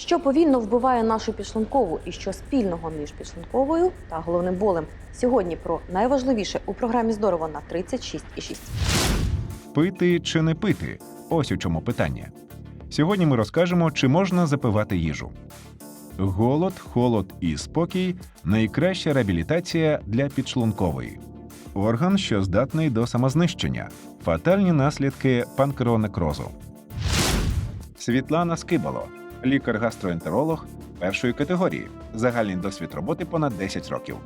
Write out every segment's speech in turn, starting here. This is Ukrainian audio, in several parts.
Що повільно вбиває нашу підшлункову і що спільного між підшлунковою та головним болем? Сьогодні про найважливіше у програмі Здорово на 36,6. Пити чи не пити? Ось у чому питання. Сьогодні ми розкажемо, чи можна запивати їжу. Голод, холод і спокій найкраща реабілітація для підшлункової. Орган, що здатний до самознищення, фатальні наслідки панкеронекрозу. Світлана Скибало, лікар-гастроентеролог першої категорії, загальний досвід роботи понад 10 років.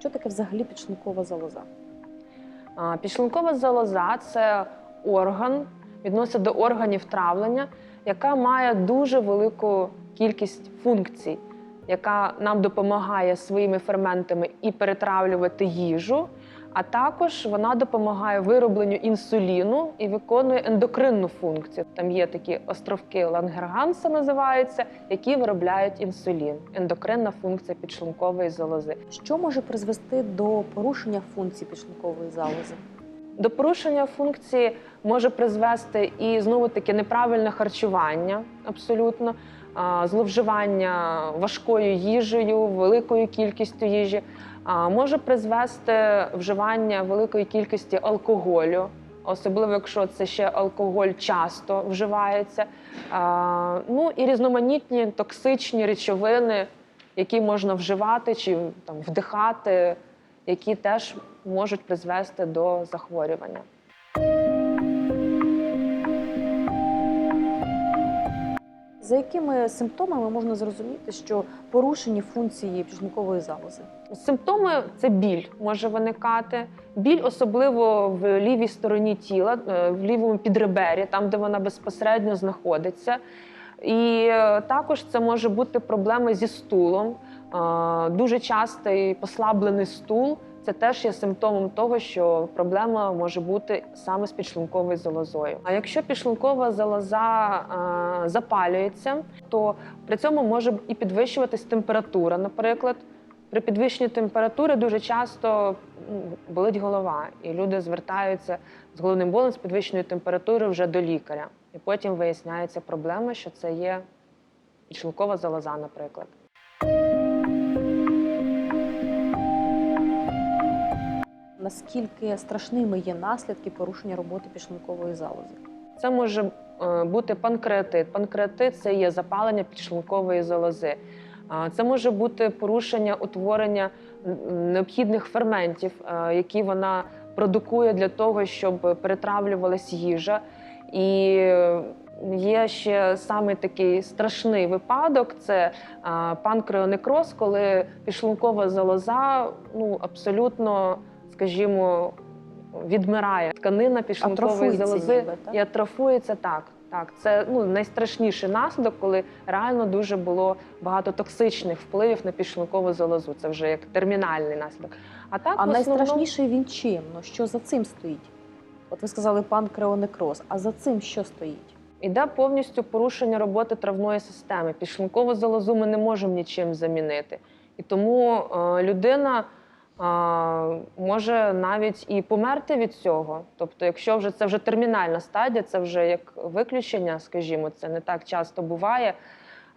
Що таке взагалі підшлункова залоза? А, Підшлункова залоза це орган, відноситься до органів травлення, яка має дуже велику кількість функцій, яка нам допомагає своїми ферментами і перетравлювати їжу, а також вона допомагає виробленню інсуліну і виконує ендокринну функцію. Там є такі островки Лангерганса, називаються, які виробляють інсулін. Ендокринна функція підшлункової залози. Що може призвести до порушення функції підшлункової залози? До порушення функції може призвести і знову таки неправильне харчування, абсолютно, зловживання важкою їжею, великою кількістю їжі, може призвести вживання великої кількості алкоголю, особливо якщо це ще алкоголь часто вживається. Ну і різноманітні токсичні речовини, які можна вживати чи там вдихати, які теж можуть призвести до захворювання. За якими симптомами можна зрозуміти, що порушені функції підшлункової залози? Симптоми це біль може виникати. Біль, особливо в лівій стороні тіла, е, в лівому підребері, там де вона безпосередньо знаходиться. І е, також це може бути проблеми зі стулом. Е, Дуже частий послаблений стул. Це теж є симптомом того, що проблема може бути саме з підшлунковою залозою. А якщо підшлункова залоза е, запалюється, то при цьому може і підвищуватись температура, наприклад. При підвищенні температури дуже часто болить голова, і люди звертаються з головним болем з підвищеною температурою вже до лікаря. І потім виясняється проблема, що це є підшлункова залоза, наприклад. Наскільки страшними є наслідки порушення роботи підшлункової залози? Це може е, бути панкреатит. Панкреатит це є запалення підшлункової залози. А, Це може бути порушення утворення необхідних ферментів, е, які вона продукує для того, щоб перетравлювалась їжа. І е, є ще саме такий страшний випадок: це панкреонекроз, коли підшлункова залоза ну, абсолютно, скажімо, відмирає. Тканина підшлункової залози ніби, так? і атрофується так. Так, це ну найстрашніший наслідок, коли реально дуже було багато токсичних впливів на підшлункову залозу. Це вже як термінальний наслідок. А так А основному, найстрашніший він чим? Ну що за цим стоїть? От ви сказали панкреонекроз, а за цим що стоїть? Іде повністю порушення роботи травної системи. Підшлункову залозу ми не можемо нічим замінити. І тому е, людина може навіть і померти від цього. Тобто, якщо вже це вже термінальна стадія, це вже як виключення, скажімо, це не так часто буває.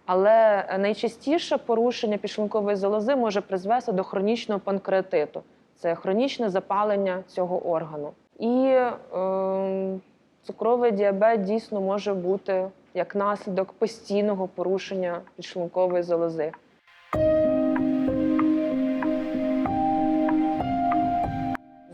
Але найчастіше порушення підшлункової залози може призвести до хронічного панкреатиту. Це хронічне запалення цього органу. І е, цукровий діабет дійсно може бути як наслідок постійного порушення підшлункової залози.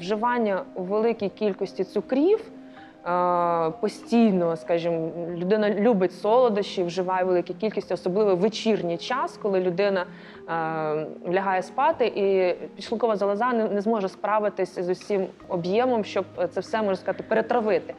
Вживання великій кількості цукрів е, постійно, скажімо, людина любить солодощі, вживає великі кількості, особливо вечірній час, коли людина е, лягає спати, і підшлункова залоза не, не зможе справитися з усім об'ємом, щоб це все можна сказати перетравити.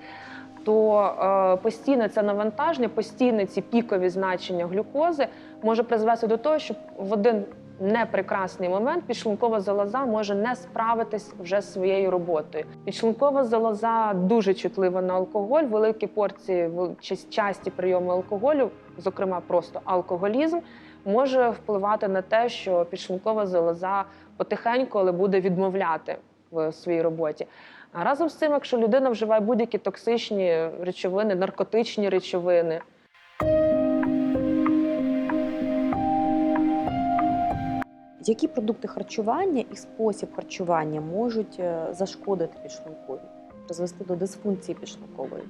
То е, постійне це навантаження, постійне ці пікові значення глюкози може призвести до того, що в один непрекрасний момент підшлункова залоза може не справитись вже з своєю роботою. Підшлункова залоза дуже чутлива на алкоголь, великі порції, часті прийоми алкоголю, зокрема просто алкоголізм, може впливати на те, що підшлункова залоза потихеньку, але буде відмовляти в своїй роботі. А разом з цим, якщо людина вживає будь-які токсичні речовини, наркотичні речовини, Які продукти харчування і спосіб харчування можуть е, зашкодити підшлункові, призвести до дисфункції підшлункової?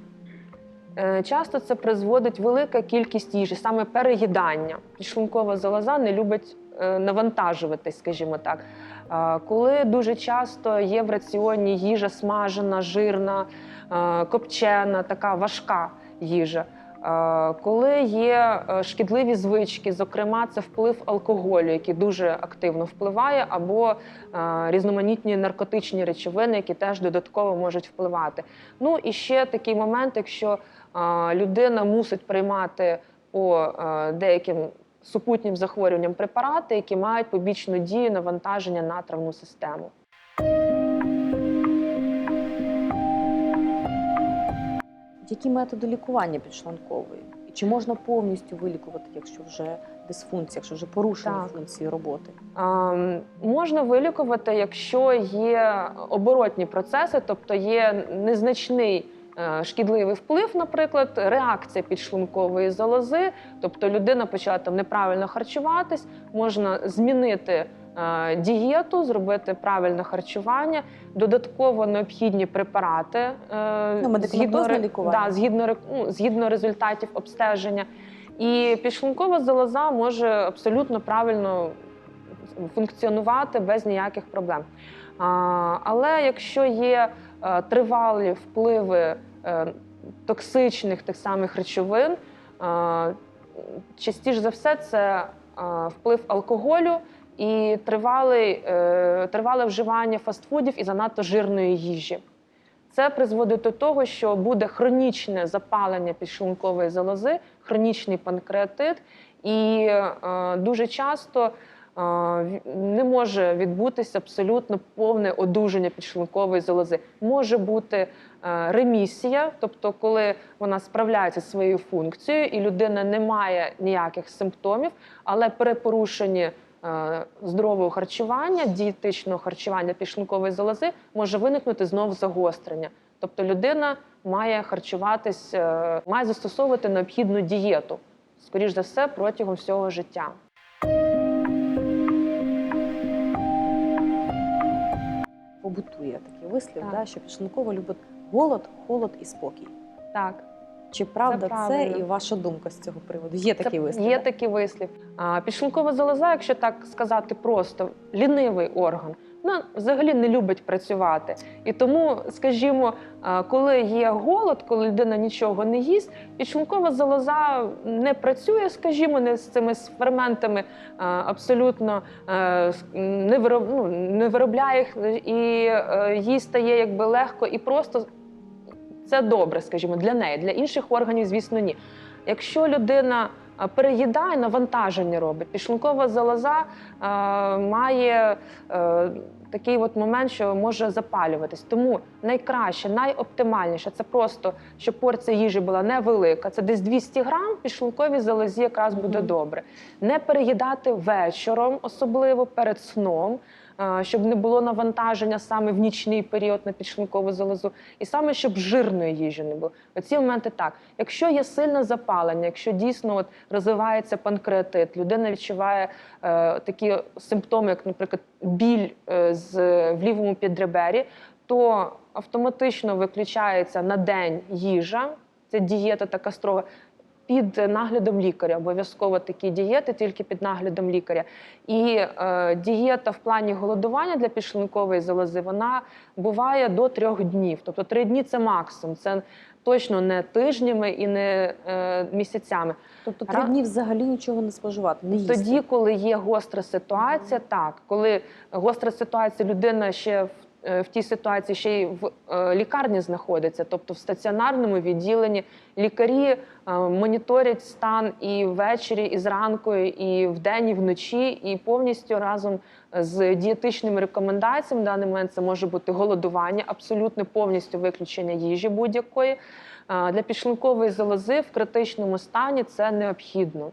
Е, Часто це призводить велика кількість їжі, саме переїдання. Підшлункова залоза не любить е, навантажуватись, скажімо так. Коли дуже часто є в раціоні їжа смажена, жирна, копчена, така важка їжа. Е, Коли є е, шкідливі звички, зокрема, це вплив алкоголю, який дуже активно впливає, або е, різноманітні наркотичні речовини, які теж додатково можуть впливати. Ну і ще такий момент, якщо людина мусить приймати по деяким супутнім захворюванням препарати, які мають побічну дію навантаження на травну систему. Які методи лікування підшлункової? І чи можна повністю вилікувати, якщо вже дисфункція, якщо вже порушені Так. функції роботи? Ем, можна вилікувати, якщо є оборотні процеси, тобто є незначний е, шкідливий вплив, наприклад, реакція підшлункової залози, тобто людина почала там неправильно харчуватись, можна змінити. Е, Дієту, зробити правильне харчування, додатково необхідні препарати е, Ну, лікування. Да, згідно ну, згідно результатів обстеження. І підшлункова залоза може абсолютно правильно функціонувати без ніяких проблем. Але якщо є е, тривалі впливи е, токсичних тих самих речовин, е, частіше за все це е, вплив алкоголю і тривалий, е, тривале вживання фастфудів і занадто жирної їжі. Це призводить до того, що буде хронічне запалення підшлункової залози, хронічний панкреатит, і е, дуже часто е, не може відбутися абсолютно повне одужання підшлункової залози. Може бути е, ремісія, тобто, коли вона справляється своєю функцією, і людина не має ніяких симптомів, але е, здорового харчування, дієтичного харчування підшлункової залози може виникнути знову загострення. Тобто людина має харчуватись, е, має застосовувати необхідну дієту, скоріш за все, протягом всього життя. Побутує такий вислів, Так. да, що підшлункова любить голод, холод і спокій. Так, Чи правда це, правильно. і ваша думка з цього приводу? Є такий вислів? Є такий вислів. А, підшлункова залоза, якщо так сказати просто, лінивий орган. Вона взагалі не любить працювати. І тому, скажімо, коли є голод, коли людина нічого не їсть, підшлункова залоза не працює, скажімо, не з цими ферментами абсолютно не, ну, не виробляє їх, і е, їй стає якби легко і просто. Це добре, скажімо, для неї, для інших органів, звісно, ні. Якщо людина переїдає, навантаження робить, підшлункова залоза е, має е, такий от момент, що може запалюватись. Тому найкраще, найоптимальніше це просто, щоб порція їжі була невелика. Це десь 200 грам, підшлунковій залозі якраз буде добре. Не переїдати вечором, особливо перед сном. Щоб не було навантаження саме в нічний період на підшлункову залозу, і саме щоб жирної їжі не було. Оці моменти так. Якщо є сильне запалення, якщо дійсно от розвивається панкреатит, людина відчуває е, такі симптоми, як, наприклад, біль е, з, в лівому підребері, то автоматично виключається на день їжа. Це дієта така строга. Під наглядом лікаря, обов'язково такі дієти, тільки під наглядом лікаря. І е, дієта в плані голодування для підшлункової залози вона буває до трьох днів. Тобто три дні це максимум. Це точно не тижнями і не е, місяцями. Тобто три Ра- дні взагалі нічого не споживати, не їсти. Тоді, коли є гостра ситуація, так коли гостра ситуація, людина ще в, в тій ситуації ще й в е, лікарні знаходиться, тобто в стаціонарному відділенні лікарі е, моніторять стан і ввечері, і зранку, і вдень, і вночі, і повністю разом з дієтичними рекомендаціями. В даний момент це може бути голодування, абсолютно повністю виключення їжі будь-якої. Е, Для підшлункової залози в критичному стані це необхідно.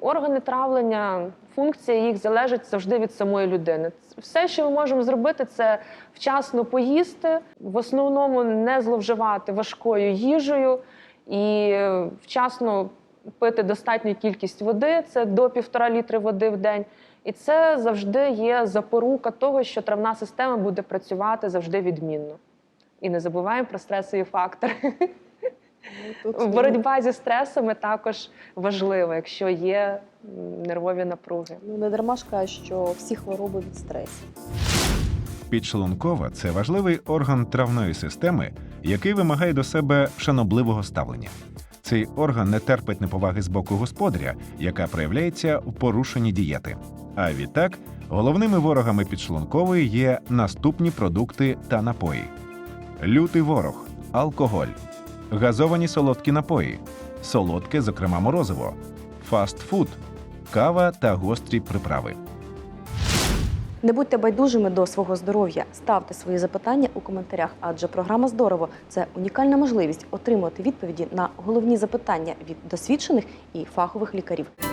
Органи травлення, функція їх залежить завжди від самої людини. Все, що ми можемо зробити, це вчасно поїсти, в основному не зловживати важкою їжею і е, вчасно пити достатню кількість води, це до півтора літри води в день. І це завжди є запорука того, що травна система буде працювати завжди відмінно. І не забуваємо про стресові фактори. Боротьба зі стресами також важлива, якщо є нервові напруги. Ну не дарма ж кажуть, що всі хвороби від стресу. Підшлункова це важливий орган травної системи, який вимагає до себе шанобливого ставлення. Цей орган не терпить неповаги з боку господаря, яка проявляється в порушенні дієти. А відтак, головними ворогами підшлункової є наступні продукти та напої: лютий ворог, алкоголь, газовані солодкі напої, солодке, зокрема морозиво, фастфуд, кава та гострі приправи. Не будьте байдужими до свого здоров'я. Ставте свої запитання у коментарях, адже програма Здорово це унікальна можливість отримувати відповіді на головні запитання від досвідчених і фахових лікарів.